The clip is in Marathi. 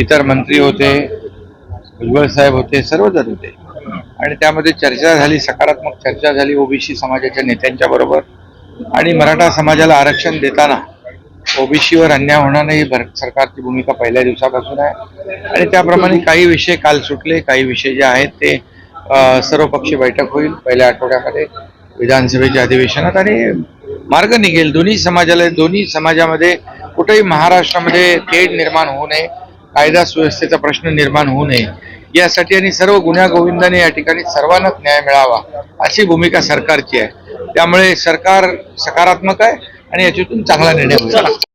इतर मंत्री होते भुजबळ साहेब होते सर्वजण होते. आणि त्यामध्ये चर्चा झाली सकारात्मक चर्चा झाली ओबीसी समाजाच्या नेत्यांच्या बरोबर. आणि मराठा समाजाला आरक्षण देताना ओबीसीवर अन्याय होणार नाही भर सरकारची भूमिका पहिल्या दिवसापासून आहे. आणि त्याप्रमाणे काही विषय काल सुटले काही विषय जे आहेत ते सर्वपक्षीय बैठक होईल पहिल्या आठवड्यामध्ये विधानसभेच्या अधिवेशनात. आणि मार्ग निघेल. दोन्ही समाजाला दोन्ही समाजामध्ये कुठेही महाराष्ट्रामध्ये तेढ निर्माण होऊ नये कायदा सुव्यवस्थेचा प्रश्न निर्माण होऊ नये. यासाठी आणि सर्व गुन्ह्या गोविंदाने या ठिकाणी सर्वांनाच न्याय मिळावा अशी भूमिका सरकारची आहे. त्यामुळे सरकार सकारात्मक आहे आणि याच्यातून चांगला निर्णय होईल.